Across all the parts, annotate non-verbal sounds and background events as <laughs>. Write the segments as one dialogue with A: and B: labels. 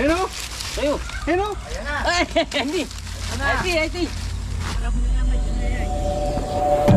A: Ayun o.
B: Tayo.
A: Ayun o.
B: Ay, hindi. Ay, ay, ay. Aray.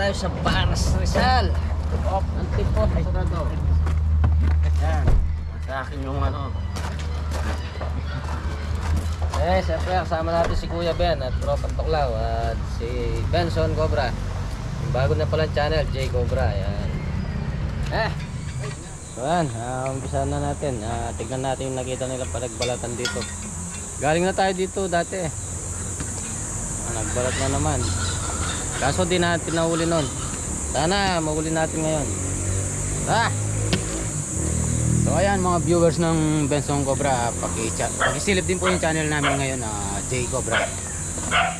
B: Tayo sa Baras Rizal. Op, ang tipo. Sarado. Ayan, sa akin yung ano. Eh, siyempre kasama natin si Kuya Ben at Tropang Tuklaw at si Benson Cobra. Yung bago na palang channel, J Cobra. Ayan. Eh, Ayan, uh, umpisa na natin. Ah, tignan natin yung nakita nila palagbalatan dito. Galing na tayo dito dati. Ah, nagbalat na naman. Kaso di natin nahuli nun. Sana mahuli natin ngayon. Ah! So ayan mga viewers ng Benson Cobra, paki pakisilip din po yung channel namin ngayon na J Cobra.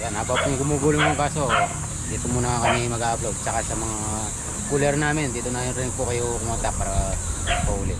B: Yan, habang yung gumugulong yung kaso, dito muna kami mag-upload. Tsaka sa mga cooler namin, dito na rin po kayo kumunta para paulit.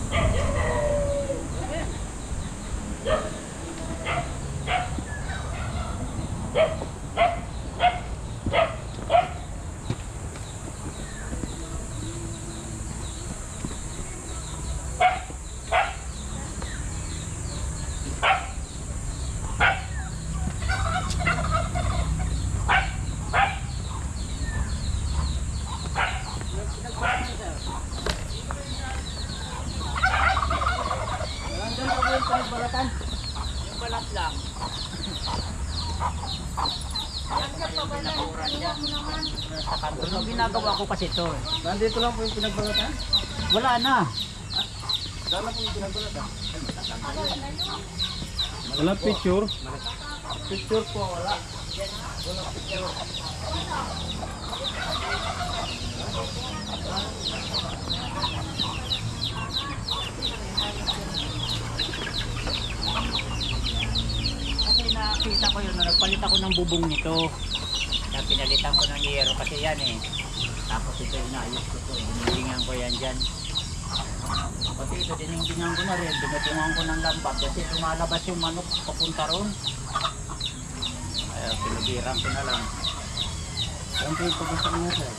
C: Ginagawa ko kasi to?
A: Nandito lang po yung pinagbalatan.
C: Wala na.
A: Sana po yung pinagbalatan. Wala picture. Picture po, wala.
C: Kasi nakita ko yun, na nagpalit ako ng bubong nito. Pinalitan ko ng yero kasi yan eh. Tapos ito inayos ko to. Dinindingan ko yan dyan. Pati ito dinindingan ko na rin. Binutungan ko ng lambat kasi lumalabas yung manok papunta ron. Kaya pinagiran ko na lang.
A: Saan po yung pagkasak niya, sir?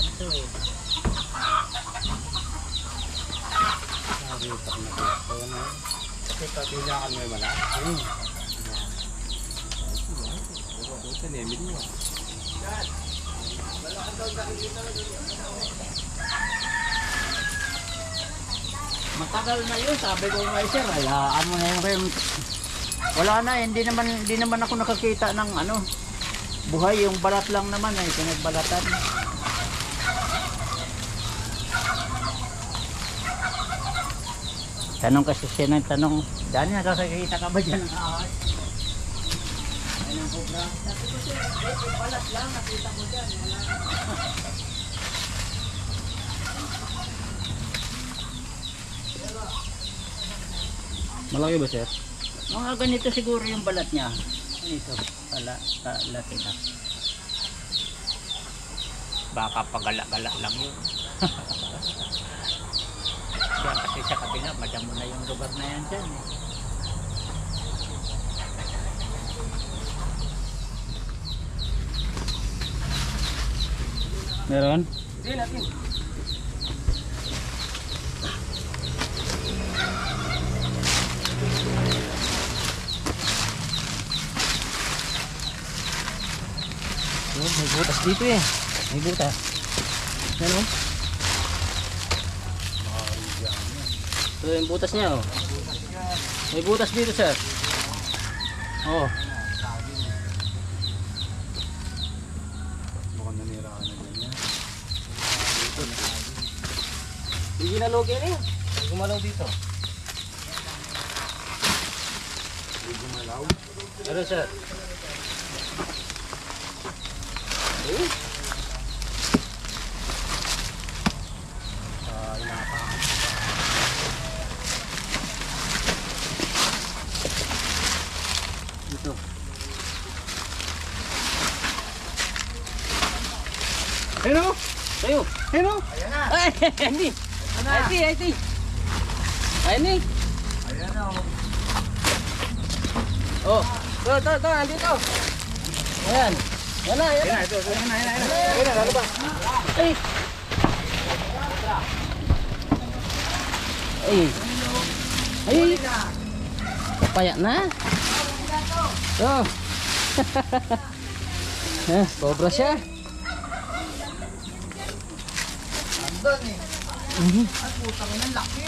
C: Ito eh.
A: Sabi nakita na. Kasi patinyakan mo yung mala. Ayun. Ito, nemid mo.
C: Matagal na yun, sabi ko nga sir, hayaan mo na yung rin. Wala na, hindi naman, hindi naman ako nakakita ng ano, buhay, yung balat lang naman ay pinagbalatan. Tanong kasi siya ng tanong, Dani, nakakakita ka ba dyan ng ahas? Ayun ang cobra. Sabi ko siya, eh, palat lang, nakita ko dyan. Wala.
B: Malaki ba sir?
C: Mga ganito siguro yung balat niya. Ganito, pala, palaki na. Baka pagala-gala lang yun. <laughs> Diyan kasi sa kabila, madamo na yung lugar na yan dyan eh.
B: Meron? Oh, may butas dito eh. May butas. Ano? Ito yung butas niya oh. May butas dito sir. Oh.
A: Mukhang nanira ka na ganyan.
B: Hindi na logi na yun. Hindi gumalaw dito.
A: Hindi gumalaw.
B: Ano sir? Eh?
A: Ah, inapakan.
B: Dito.
A: Hello?
B: Tayo.
A: Hello?
B: Ay, hindi. Ay, ay, ay. Ay, ni.
A: Ayan na oh.
B: Oh. Ito, ito, ito. Andito. Ayan. Yan na, yan na.
A: Ito, ito, ito, ito. Ayan na, ano ba?
B: Ay. Ay. Ay. Kapaya na. Oh. <laughs> eh, cobra siya.
A: Andun eh.
B: Mhm.
A: Ang putang ina, laki.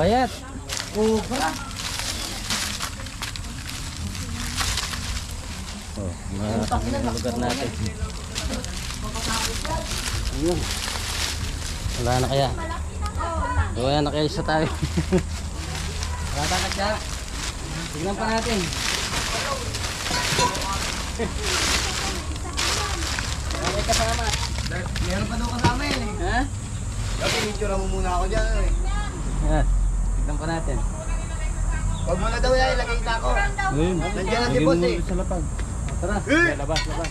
B: Payat.
A: Cobra.
B: Oh, mga lugar natin. Ayun. Wala na kaya. Wala na kaya isa tayo. <laughs> Wala na kaya. Tignan pa natin. Wala kasama.
A: Meron pa daw kasama yan eh.
B: Ha?
A: Dapat picture mo muna ako dyan eh.
B: Yan. Tignan pa natin.
A: Huwag mo na daw yan, ilagay sa ako.
B: Ayun.
A: Nandiyan na si boss eh.
B: Sa lapag. Tara.
A: Eh!
B: Labas, labas.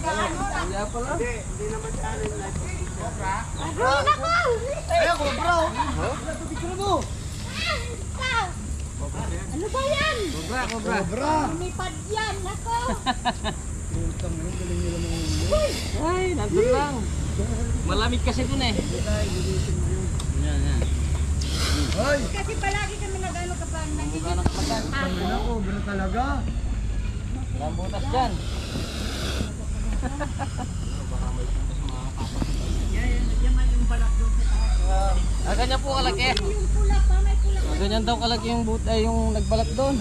B: Kaya pala.
A: Ayun, cobra oh.
D: Ano ba yan?
B: Cobra, cobra.
A: Cobra.
D: Lumipad yan, nako! <laughs>
A: Putang ina, galing nila mga
B: Ay, nandun lang. Malamig kasi dun eh. Yan, yan.
A: Hoy!
D: Kasi palagi kami nag-ano kapag nandito.
B: Mukha ng kapagan.
A: Ano na, cobra talaga.
B: Walang butas dyan. Ah, ganyan po kalaki.
D: Yung pula pa, may pula pa.
B: Ah, ganyan daw kalaki yung but ay yung nagbalat doon.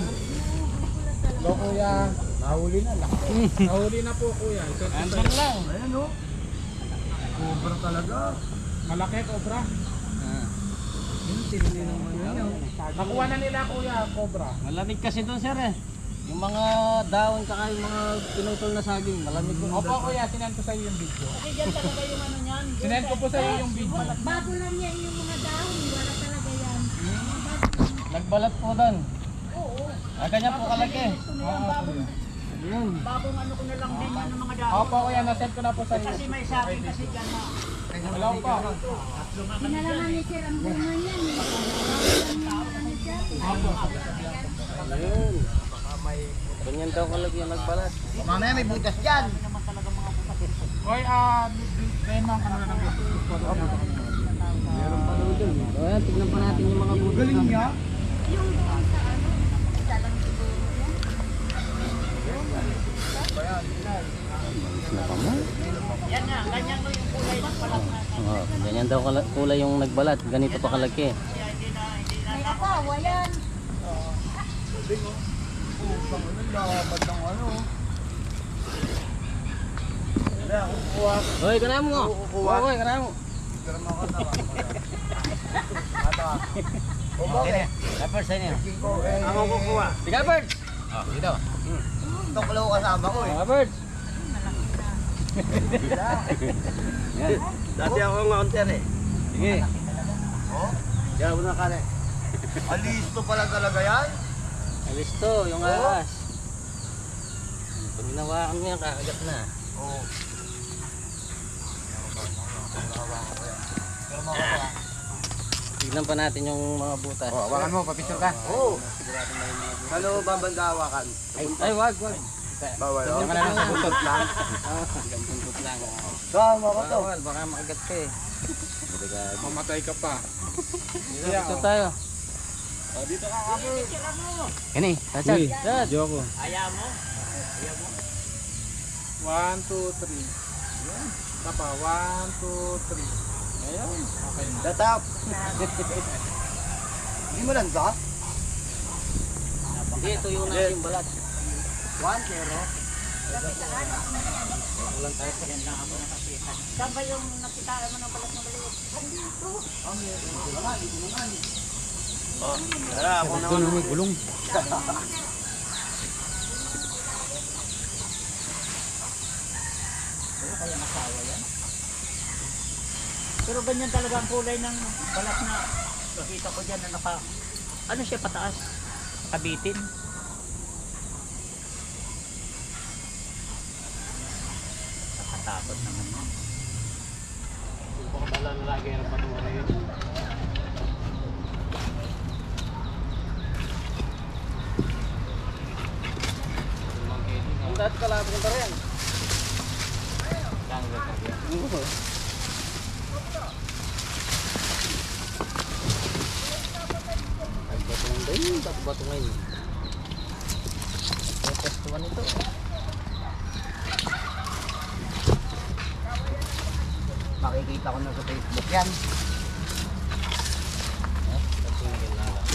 A: Go kuya. Nahuli na, laki. Nahuli na po kuya.
B: Andun lang.
A: Ayan oh. Cobra talaga. Malaki cobra.
B: Ah.
A: Nakuha na nila kuya, cobra.
B: malamig kasi doon sir eh. Yung mga dahon kaka yung mga pinutol na saging, malamig doon.
A: Opo kuya, sinend ko sa iyo yung video.
D: Kasi dyan talaga yung ano niyan. <laughs>
A: Sinend ko po sa iyo yung video.
D: Bago lang yan yung mga dahon, wala talaga yan.
B: Nagbalat po doon.
D: Oo.
B: Ah, ganyan po kalaki.
A: Oo.
B: Yun.
C: Bagong ano ko na lang din yan ng mga dahon.
A: Opo kuya, nasend ko na po sa iyo.
C: Kasi may sabi kasi dyan na.
A: Hello po.
D: Pinalaman ni Sir ang bunga niyan. eh. Ano dyan.
B: Ayun. Ganyan daw kalaki yung nagbalat.
A: Mamaya may butas dyan. Hoy, ah, kaya mga kanila ng Meron pa daw dyan.
B: Ayan, tignan pa natin yung mga butas.
A: Galing niya.
D: Yung doon sa ano, isa lang siguro yan.
B: Na pa mo?
C: Yan nga, ganyan ko yung kulay ng balat na.
B: Oh, ganyan daw kala- kulay yung nagbalat. Ganito pa kalaki.
C: Kaya hindi na, hindi na.
D: May asawa yan.
B: Hoy, kana mo. Hoy, kana mo.
C: Kapag sa inyo.
A: Ako kukuha.
B: Si Birds! Oh, dito.
C: Tuklo kasama ko eh.
B: Mga Birds!
A: Dati ako ng counter eh.
B: Sige.
C: Oh,
A: Kaya mo na kare.
C: alisto pala talaga yan.
B: Alis to, yung
C: Oo.
B: ahas. Pag ginawakan mo yan, kakagat na.
C: Oo.
B: Tignan pa natin yung mga butas.
C: Oh, hawakan mo, papicture ka. Oo.
A: Ano ba banda hawakan?
B: Ay, wag, wag.
A: Bawal.
B: Diyan ka na lang sa buntot lang. Hanggang buntot lang.
C: To.
B: Bawal, baka makagat ka eh.
A: Mamatay ka pa.
B: Dito, dito tayo.
A: Oh, dito ka ako.
B: Kani, tachad. Tachad.
A: Joko.
C: Ayaw mo?
A: One, two, three. Tapa, one, two, three. Ayun. Okay na.
C: Datap. <laughs> Hindi mo lang ba?
B: Na yung balat.
C: One, zero.
B: Ulan tayo.
D: Saan ba yung nakita mo ng balat ng baliw?
A: Tara, ako naman.
B: may gulong.
C: Ano kaya asawa yan? Pero ganyan talaga ang kulay ng balat na nakita ko dyan na naka... Ano siya pataas? Nakabitin. Nakatakot naman yan.
A: Baka bala na lagi ang patungan yun.
B: Ang dati ka lang punta rin. Oo. Ay, bato ng dayo, bato ngayon. Testuan ito.
C: Makikita ko na sa Facebook yan.
B: Eh, tatingin na lang.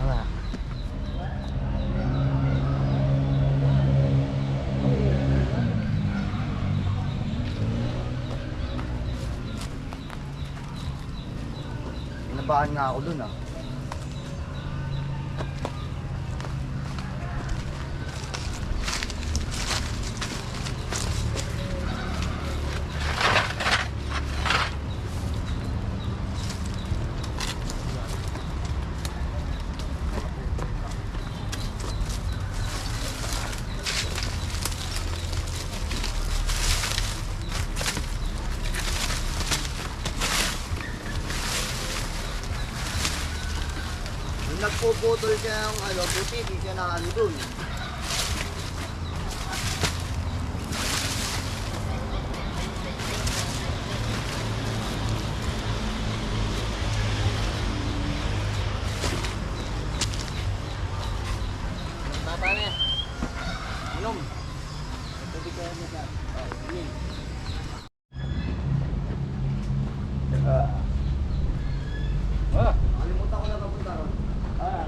B: Wala.
C: Inabahan nga ako dun ah. Nagpuputol siya ng ano, buti, di siya na ano dun.
B: Tata na yan. Inom. Tubig ka na dyan. Oh, inom. Ah.
C: Kalimutan ko na mapunta ron.
B: Ah,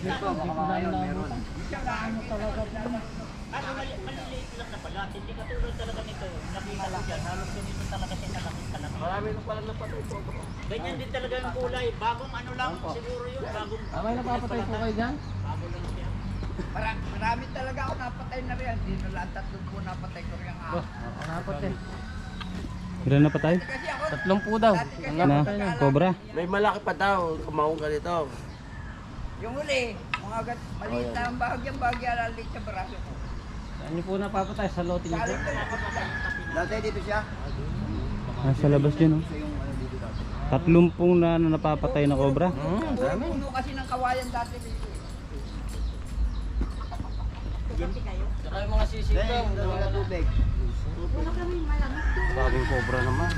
C: Dito, baka mamaya meron. Ano, mali, maliliit lang na pala. Hindi katulad talaga nito. Nakita ko dyan. Halos ganito talaga siya nalaki talaga.
B: Marami na pala napatuto.
C: Ang kulay. Bagong ano lang siguro yun. Bagong
B: Ah, may napapatay po kayo dyan?
C: bago lang siya.
E: Marami, marami talaga ako napatay na rin. Hindi na lang tatlong po napatay ko rin ang
B: Oh,
E: ako.
B: napatay.
F: Ilan na patay?
E: Kasi ako,
B: Tatlong po daw. Ang napatay na.
F: Cobra?
A: May malaki pa daw. Kumaong ganito.
E: yung uli, mga gat, maliit na ang bahagyang bahagya lalit sa braso ko.
B: Saan niyo po napapatay? Sa lote niyo po?
E: Galing ko napapatay.
C: Dati dito siya.
F: Nasa labas yun, oh.
C: Yung dati.
F: Tatlumpong na, na napapatay na cobra.
B: Hmm, dami.
E: Puno kasi ng kawayan dati dito.
B: Tsaka yung mga sisigaw. tubig.
D: Wala kami malamig doon.
F: Bagong cobra naman.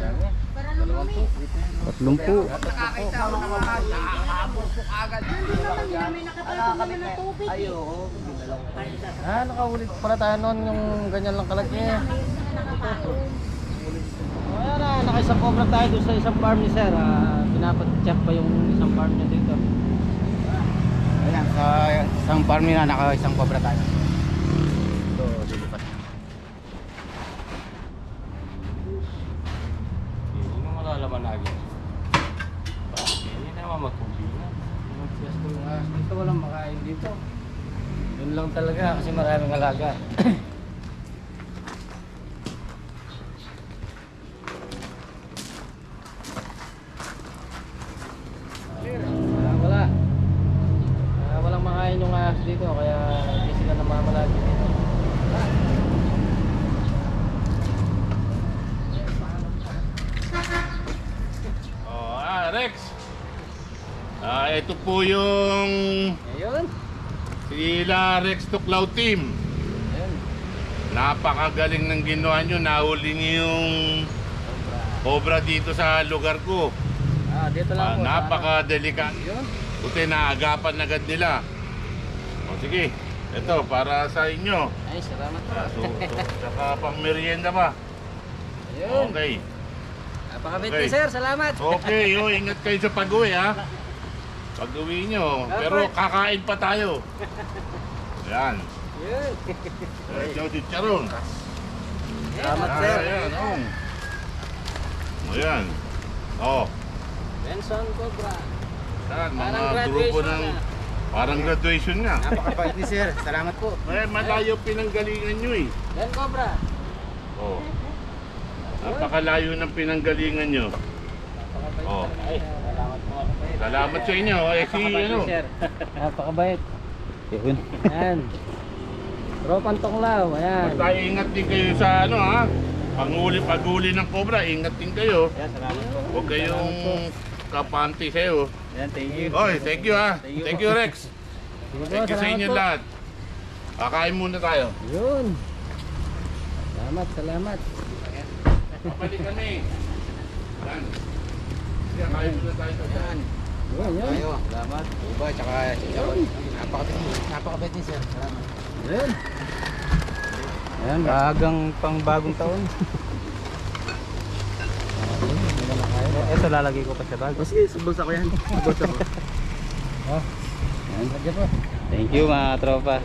B: Dami.
D: Para lumamig.
F: Tatlumpu.
E: Nakakita ako ng mga nakakaabot po agad.
D: Nandun naman yun. May nakatapon naman ng tubig. eh.
B: Ah, nakaulit pala tayo noon yung ganyan lang kalaki.
D: May
B: Oh, ayan na, nakaisang cobra tayo doon sa isang farm ni sir. Ah, pinapat-check pa yung isang farm niya dito.
A: Ayan, sa isang farm nila, naka isang cobra tayo.
B: Ito, dilipat.
A: Hindi mo malalaman lagi. Hindi naman
B: ahas dito, walang makain dito. Yun lang talaga kasi maraming alaga. wala, wala. Ah, walang makain yung ahas dito kaya hindi sila namamalagi dito.
G: Oh, ah, Rex. Ah, ito po yung
B: Ayun.
G: sila Rex to Cloud Team.
B: Ayun.
G: Napakagaling ng ginawa nyo. Nahuli niyo yung cobra dito sa lugar ko.
B: Ah, dito lang
G: Ah,
B: po. ano. Yun.
G: Buti naagapan agad nila. Sige, ito para sa inyo.
B: Ay, salamat po.
G: Ah, so, so, <laughs> saka pang merienda pa.
B: Ayun.
G: Okay.
B: Napakabit
G: Okay.
B: sir, salamat.
G: Okay, <laughs> yo, ingat kayo sa pag-uwi ha. Pag-uwi nyo. Pero kakain pa tayo. Yan.
B: Yun.
G: Ito, chicharon.
B: Salamat
G: Ayan,
B: sir.
G: Ayan, oh. Ayan. Oh,
B: Benson Cobra.
G: yan, mga grupo ng... Parang graduation nga.
A: Napakabait ni sir. Salamat po.
G: Eh, malayo pinanggalingan nyo eh.
B: Ben Cobra.
G: Oh. Napakalayo ng pinanggalingan nyo.
B: Napakabait
G: Oh.
B: Ay, salamat po.
G: Salamat sa inyo. Eh, si ano.
B: Napakabait.
F: Yun.
B: Ayan. Tropang Tonglaw. Ayan.
G: Basta ingat din kayo sa ano ha. Panguli, paguli ng cobra, ingat din kayo.
A: Yan, salamat po.
G: Huwag kayong kapanti sa'yo.
A: Yan, thank you.
G: Oy, thank you ha. Thank you Rex.
B: Po,
G: Thank you sa inyo lahat. Kakain muna tayo.
B: Yun. Salamat, salamat.
G: Papalik kami. Yan. Sige, kain muna tayo. Yan.
B: Yun, yun.
A: Tayo, salamat. Uba, tsaka chicharon. Napakabait, napakabait ni sir. Salamat.
B: Yun.
F: Ayan, maagang pang bagong taon. <laughs> Ito lalagay ko pa sa bag.
B: Sige, subulsa ko yan. Subulsa <laughs> ko.
F: Oh.
B: Po.
F: Thank you mga tropa.